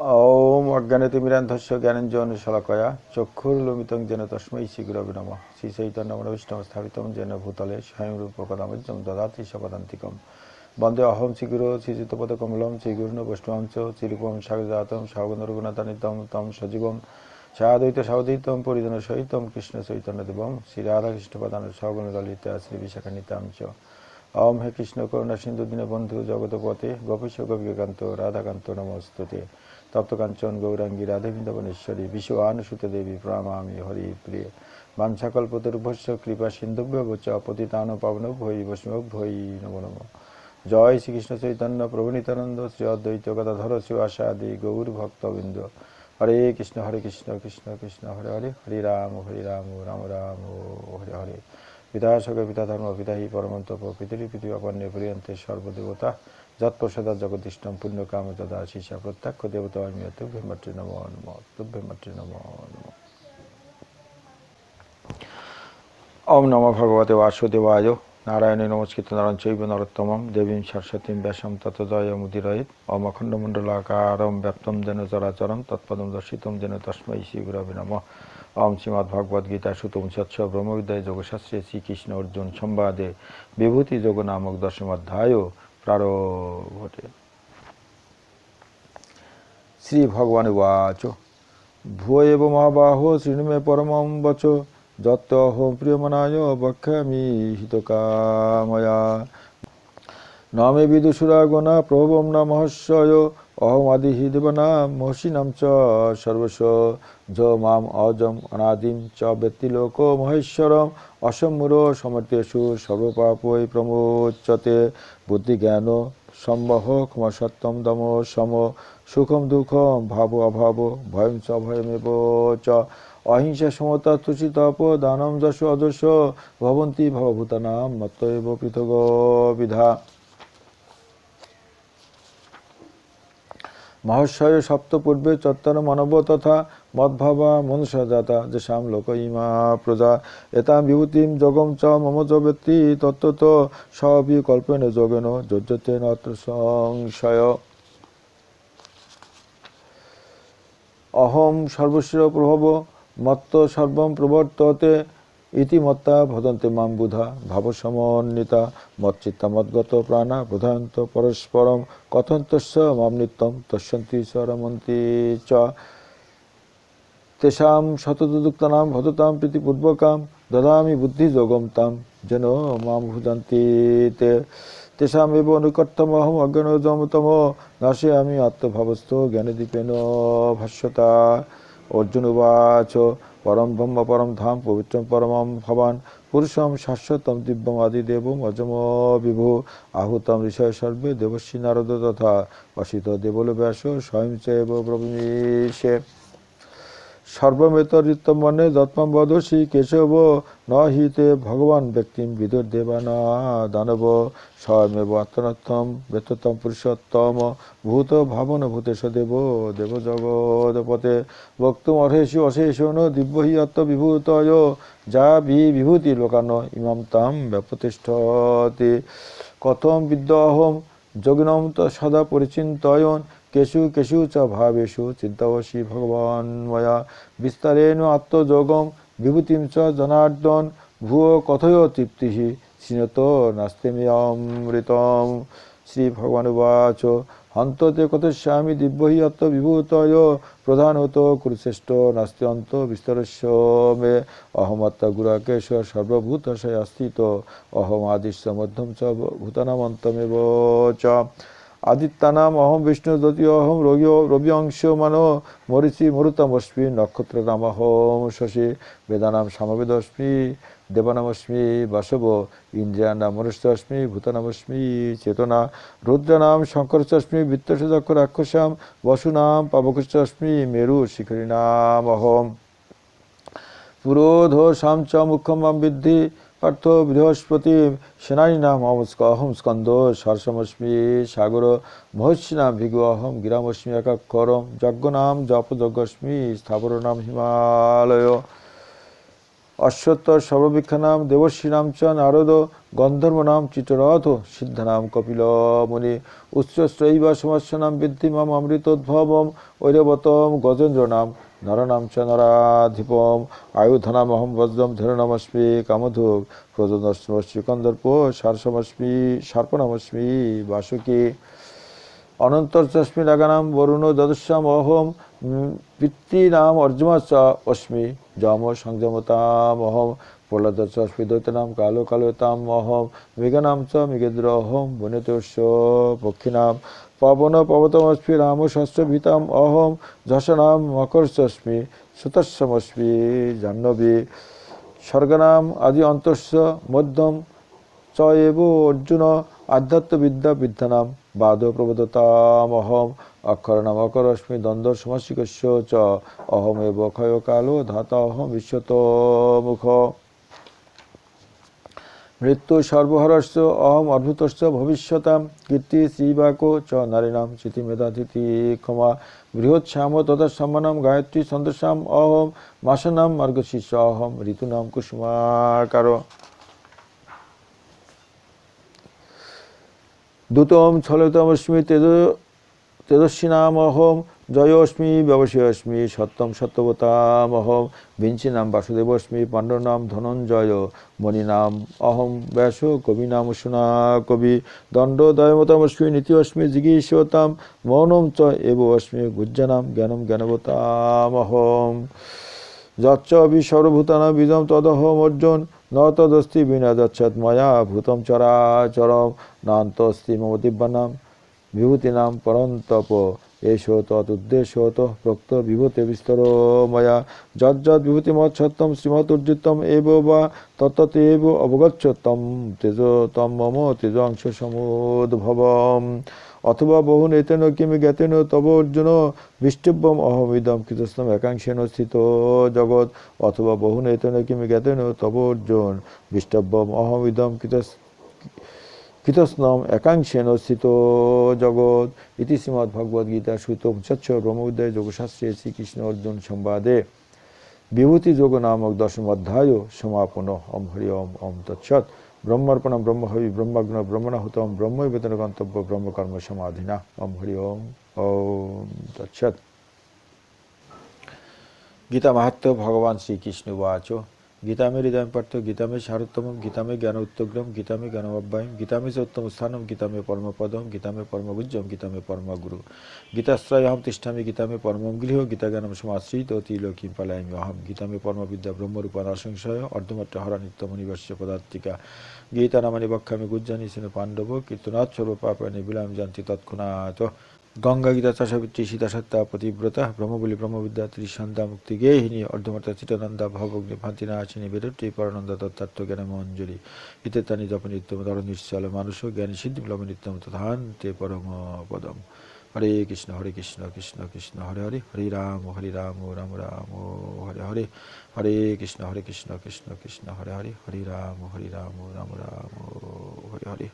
ওম অজ্ঞানতিমিরান্ধস্য জ্ঞানঞ্জন শলাকয়া চক্ষুর্লুমিতং যেন তস্मै শ্রীগুরবে নমঃ। শ্রী চৈতন্য মনোবিষ্ণম স্থাপিতম যেন ভূতলে স্বয়ং রূপ কদামজ্জম দদাতি সপদান্তিকম বন্দে অহম শ্রীগুরু শ্রীযুতপদ কমলম শ্রীগুরুণ বৈষ্ণবম চ শ্রীরূপম সাগজাতম সাগন রঘুনাথানিতম তম সজীবম সাদ্বৈত সাউদিতম পরিজন সহিতম কৃষ্ণ চৈতন্য দেবম শ্রী রাধাকৃষ্ণ প্রধান সগণ ললিতা শ্রী বিশাখানিতাম চ। ওম হে কৃষ্ণ করুণা সিন্ধু দীনবন্ধু জগতপতে গোপীশ গোপীকান্ত রাধাকান্ত নমস্তুতে। তপ্তকাঞ্চন গৌরাঙ্গী রাধে বৃন্দাবনেশ্বরী বিশ্ব আনুসুত দেবী, প্রণামামি, হরি প্রিয়। বাঞ্ছাকল্পতরুভস্য, কৃপা সিন্ধুভ্য চ পতিতান পাবন ভৈ বৈষ্ণব ভৈ নম নম। জয় শ্রীকৃষ্ণ চৈতন্য প্রভু নিত্যানন্দ শ্রী অদ্বৈত গদাধর, শ্রী আদি গৌর ভক্তবৃন্দ। হরে কৃষ্ণ হরে কৃষ্ণ কৃষ্ণ কৃষ্ণ, হরে হরে হরে রাম হরে রাম রাম রাম, হরে হরে। পিতা সক পিতা ধর্ম পিতা হি পরমন্ত পিতৃ পৃথিবী অপর্ণে প্রিয়ন্তে সর্বদেবতা। যৎপ্রসাদা জগদিষ্টম পুণ্যকাম তদা শিষা প্রত্যক্ষ দেবতা আমি তুভ্যে নম নম, তুভ্যে নম নম। ওম নম ভগবতে বাসুদেবায় নারায়ণে নমস্কৃত নারায়ণ চৈব নরোত্তমম দেবীম সরস্বতীম ব্যাসম ততদয় মুদিরয়িত ওম অখণ্ডমণ্ডলাকারম ব্যাপ্তম যেন চরাচরম তৎপদম দর্শিতম যেন তস্मै শ্রীগুরবে নম। ওম শ্রীমদ্ ভগবদ গীতা সুতম সৎস ব্রহ্মবিদ্যায় যোগশাস্ত্রে শ্রীকৃষ্ণ অর্জুন সম্বাদে বিভূতি যোগ নামক দশমাধ্যায় প্রারভতে শ্রী ভগবান উচ ভূ মহাবাহ শৃণুমে পরমম বচ যত্তহো প্রিয়মনায় বক্ষামি হিতকাময়া নমে বিদুষুরা গণা প্রভবম না মহস্বয় অহম আদি হি দেবনাম মহসিনাম চ সর্বস্ব য মাম অজম অনাদিম চ ব্যক্তিলোক মহেশ্বরম অসম্মূর সমর্তেষু সর্বপাপৈ প্রমোচ্যতে বুদ্ধিজ্ঞান সম্বহ ক্ষমসত্তম দম সম সুখম দুঃখম ভাব অভাব ভয়ম চ ভয়মেব চ অহিংসা সমতা তুষি তপ দানম যশ অদশ ভবন্তি ভবভূতানাম মত্তৈব পৃথগ বিধা মহর্ষয় সপ্তপূর্বে চত্বর মানব তথা মদ্ভাবা মনুষ্যদাতা যেসাম লোক ইমা প্রজা। এতাম বিভূতিম যোগম চ মম চ ব্যক্তি তত্ত্বত সবি কল্পেন যোগেন যোজ্যতে নত্র সংশয়। অহম সর্বস্ব প্রভব মত্ত সর্বম প্রবর্ততে ইতিমত্তা ভদন্তে মাম বুধা ভাবসমন্বিতা মচ্চিত্তা মদ্গত প্রাণা প্রধানত পরস্পরম কথন্তস্য মাম নিত্যম তস্যন্তি চ রমন্তি চ। তেষাম শতদুক্তানাম ভদতাম প্রীতিপূর্বকাম দদামি বুদ্ধিযোগম তাম যেন মাম ভুজন্তি তে। তেষাম এব অনুকর্তমহম অজ্ঞানজমতম নাশে আমি আত্মভাবস্থ জ্ঞানদীপেন ভাষ্যতা। অর্জুন উবাচ পরম ব্রহ্ম, পরম ধাম পবিত্রম পরমম ভবান, পুরুষম শাশ্বতম দিব্যম আদিদেবম অজম বিভু, আহুতম ঋষয় সর্বে দেবশ্রী নারদ তথা অসিত দেবল ব্যাস স্বয়ং চেব ব্রহ্মীষে সর্বমেতরিত মনে যত্মম বদসি কেশব ন হিতে ভগবান ব্যক্তিম বিদুর দেবানা দানব স্বয়মেব আত্মনাথম বেততম পুরুষোত্তম, ভূত ভাবন ভূতেশ দেব দেব জগদপতে বক্তুম অর্হেষু অশেষণ, দিব্য হি আত্মবিভূতয় যা বি বিভূতি লোকান ইমাম তাম ব্যাপতিষ্ঠতি কথম বিদ্যাহম যোগিনম ত সদা পরিচিন্তয়ন কেশু কেশু চ ভাবেষু চিন্তাবশী ভগবান ময়া। বিস্তারেণ আত্মযোগম বিভূতিম চ জনার্দন। ভুয় কথয় তৃপ্তি শ্রীনত নাস্তেমিয়মৃতম শ্রী ভগবান উবাচ, হন্ততে কথস্যামি দিব্যহি আত্মবিভূতয় প্রধানত কুরুশ্রেষ্ঠ নাস্তি অন্ত বিস্তরস্য মে। অহমাত্মা গুরাকেশ সর্বভূতশয় স্থিত অহম আদিশ্য মধ্যম চ ভূতানামন্তমেব চ। আদিত্যানাম অহম বিষ্ণু দতি অহম রবি রবি অংশ মান মরিচি মরুতমস্মি নক্ষত্র নামহম শশী বেদানাম সমবেদস্মি দেবানামস্মি বাসব ইন্দ্রিয়ানাম মনুষ্যস্মি ভূতানামস্মি চেতনা রুদ্রানাম শঙ্করস্মি বৃত্তসদক্ষ রাক্ষসাম বসুনাম পাবকস্মি মেরু শিখরিনাম অহম পুরোধোষাম চ মুখ্যম বিদ্ধি পার্থ বৃহস্পতি সেনানী নাম অহম স্কন্দ সরসমস্মি সাগর, মহর্ষি নাম ভিগু অহম গিরামস্মি একাক্ষরম যজ্ঞ নাম জপ যজ্ঞস্মি স্থাবর নাম হিমালয়। অশ্বত্থ সর্ববীক্ষানাম দেবশ্রীনাম চ নারদ চিত্ররথ সিদ্ধানাম কপিল মুনি। উচ্চস্ত্রৈব সমস্যানাম বৃদ্ধি মাম অমৃতোদ্ভবম, ঐরবতম গজেন্দ্র নাম নরনাম চ নরাধিপম আয়ুধনামহম বজ্রম ধেরুনমস্মি কামধুক প্রজনস্মস্মি কন্দর্প সারসমস্মি সার্পণমস্মি বাসুকী অনন্তর্চস্মি নাগানাম বরুণ দদস্যাম অহম পিতৃনাম অর্জুমাচ অস্মি যম সংযমতাম অহম প্রহ্লাদস্মি দৈতনাম কালো কালোতাম অহম মৃগনাম চ মৃগেন্দ্র অহম বনেতস্য পক্ষিনাম পবন পবতমস্মি রাম শস্ত্রভিতাম অহম যশনাম মকরস্মি সুতস্যমস্মি জাহ্নবী স্বর্গনাম আদি অন্তস্য মধ্যম চ এব অর্জুন আধ্যাত্মবিদ্যা বিদ্যানাম বাদ প্রবদতামহম অক্ষরনাম অকরস্মি দ্বন্দ্ব সমস্যিকস্য চ অহম এব ক্ষয় কালো ধাতা অহম বিশ্বত মুখ মৃত্যু সর্বহরস্য, অহম অদ্ভুতস্য ভবিষ্যতাম কীর্তি শ্রীবাকো চ নারীণাম চিতি মেধাতিথি ক্ষমা। বৃহৎশ্যাম তথা সম্মানম গায়ত্রী সন্দস্যাম অহম মাসনাম মার্গশীর্ষ, অহম ঋতুনাম কুসুমাকার। দূতম ছলতমস্মি তেজ তেজস্বিনামহম জয়োস্মি ব্যবসায়স্মি সত্যম সত্যবতামহম বিঞ্চিনাম বাসুদেবস্মি পাণ্ডনাম, ধনঞ্জয়, মণিনাম, অহম, ব্যাস কবিনাম সুনা কবি দণ্ডদয়মতমস্মি নীতিস্মি জিগীষতাম মৌনম চ এব অস্মি গুজ্জানাম, জ্ঞানম জ্ঞানবতামহম যচ্চ বিসর্বভূতানা বিদম তদহম অর্জুন ন তদস্তি বিনা যচ্ছত ময়া, ভূতম চরাচরম, নান্তস্তি মম দিব্যানাম বিভূতিনাম, পরন্তপ এষ তদুদ্দেশ্য প্রক্ত বিভূতে বিস্তর ময়া। যজ্জৎ বিভূতিমৎসত্তম শ্রীমতুর্জিতম এব বা তত্ততেব অবগচ্ছতম তেজ তম মম তেজাংশ সমুদ্ভবম অথবা বহু নেতেন কিমি জ্ঞাতেন তব অর্জুন বিষ্টব্যম অহমিদম কৃতস্তম একাংশেন স্থিত জগৎ। অথবা বহু নেতেন কিমি জ্ঞাতেন তব অর্জুন বিষ্টব্যম অহমিদম কৃতস কৃতস্নম একাংশেন স্থিত জগৎ ইতি ভগবদ গীতা সুত পঞ্চাচ্ছ ব্রহ্মবিদ্যায় যোগশাস্ত্রে শ্রীকৃষ্ণ অর্জুন সংবাদে। বিভূতি যোগ নামক দশম অধ্যায় সমাপন। ওম হরি ওম ওম তৎসৎ। ব্রহ্মার্পণ ব্রহ্মহবি ব্রহ্মাগ্ন ব্রহ্মণাহুতম ব্রহ্মবেদন গন্তব্য ব্রহ্মকর্ম সমাধিনা। ওম হরি ওম ওম তৎসৎ। গীতা মাহাত্ম ভগবান শ্রীকৃষ্ণ বাচ গীতামে হৃদয় পার্থ গীতামে সারোত্তম গীতামে জ্ঞান উত্তগ্রম গীতামে জ্ঞান অব্যায়ম গীতামে চ উত্তম স্থানম, গীতামে পরমপদম, গীতামে পরমগুজ্জম গীতামে পরমগুরু। গীতাশ্রয় অহম তিষ্ঠামে, গীতামে পরমম গৃহ গীতা জ্ঞানম সমাশ্রিত তিলোকিম পালায়ামি অহম। গীতামে পরমবিদ্যা ব্রহ্মরূপা নরসংশয় অর্ধমাত্র হরা নিত্য মনিবর্ষ পদার্থিকা গীতা নামানি বক্ষামে গুজ্জানি সেন পাণ্ডব কীর্তনাথ সর্বপাপানি বিলাম জানতি তৎক্ষণাৎ। গঙ্গা গীতা চাষাবিত্রী সীতা সত্তা পতিব্রতা, ব্রহ্মবলী, ব্রহ্মবিদ্যা ত্রিসন্ধ্যা মুক্তি গেহিনী অর্ধমাত্রা চিতানন্দা ভবগ্নি ভান্তিনাশিনী বেদত্রী পরানন্দা তত্ত্ব জ্ঞান মঞ্জলি ইত্যাদি জপ নিত্যম ধর নিশ্চল, মানুষ, জ্ঞানী, সিদ্ধি ব্লম নিত্যম তথান্তে পরম, পদম। হরে কৃষ্ণ হরে কৃষ্ণ কৃষ্ণ কৃষ্ণ, হরে হরে হরে রাম হরে রাম রাম রাম, হরে হরে। হরে কৃষ্ণ হরে কৃষ্ণ কৃষ্ণ কৃষ্ণ, হরে হরে হরে রাম হরে রাম রাম রাম, হরে হরে।